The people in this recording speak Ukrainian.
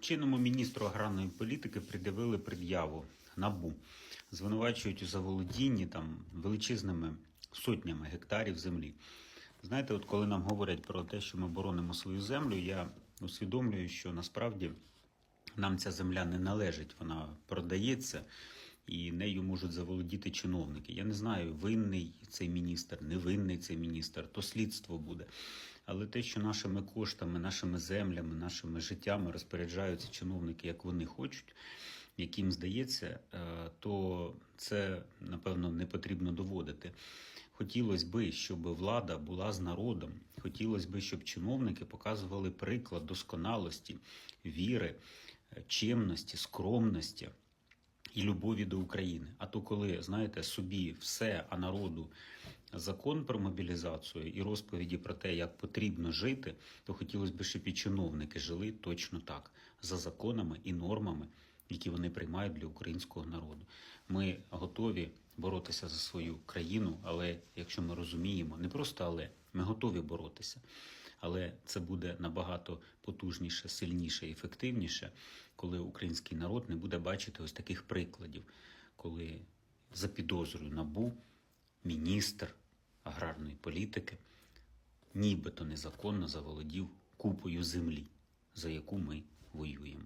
Чинному міністру аграрної політики пред'явили пред'яву НАБУ. Звинувачують у заволодінні там величезними сотнями гектарів землі. Знаєте, от коли нам говорять про те, що ми боронимо свою землю, я усвідомлюю, що насправді нам ця земля не належить, вона продається. І нею можуть заволодіти чиновники. Я не знаю, винний цей міністр, невинний цей міністр, то слідство буде. Але те, що нашими коштами, нашими землями, нашими життями розпоряджаються чиновники, як вони хочуть, як їм здається, е, то це напевно не потрібно доводити. Хотілося би, щоб влада була з народом. Хотілося би, щоб чиновники показували приклад досконалості, віри, е, чемності, скромності і любові до України. А то коли знаєте собі все, а народу закон про мобілізацію і розповіді про те, як потрібно жити, то хотілося б, щоб і чиновники жили точно так, за законами і нормами, які вони приймають для українського народу. Ми готові боротися за свою країну, але якщо ми розуміємо, не просто але ми готові боротися. Але це буде набагато потужніше, сильніше ефективніше, коли український народ не буде бачити ось таких прикладів, коли за підозрою набу міністр аграрної політики нібито незаконно заволодів купою землі, за яку ми воюємо.